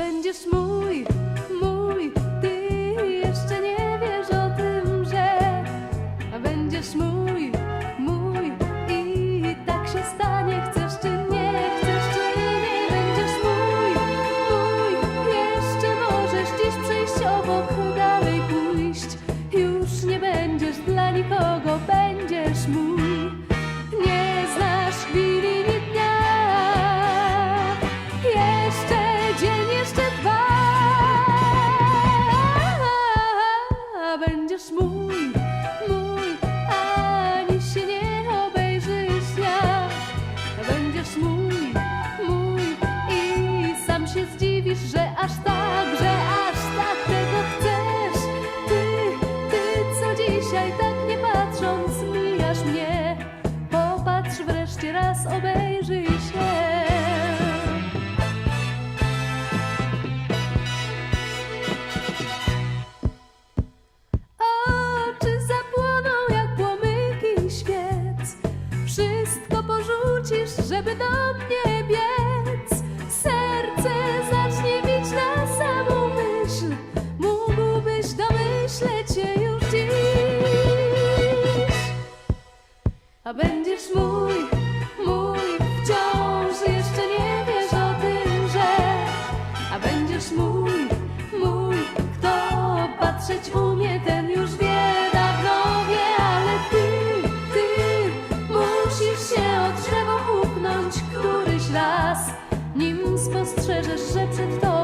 będziesz mój, mój. Ty jeszcze nie wiesz o tym, że będziesz mój, mój. I tak się stanie, chcesz czy nie, chcesz czy nie, będziesz mój, mój. Jeszcze możesz dziś przejść obok, dalej pójść. Już nie będziesz dla nikogo, będziesz mój. Będziesz mój, mój, żeby do mnie biec. Serce zacznie bić na samą myśl. Mógłbyś domyśleć się już dziś. A będziesz mój, mój wciąż jeszcze nie wiesz o tym, że A będziesz mój, mój, kto patrzeć czas, nim spostrzeżesz, że przed tobą.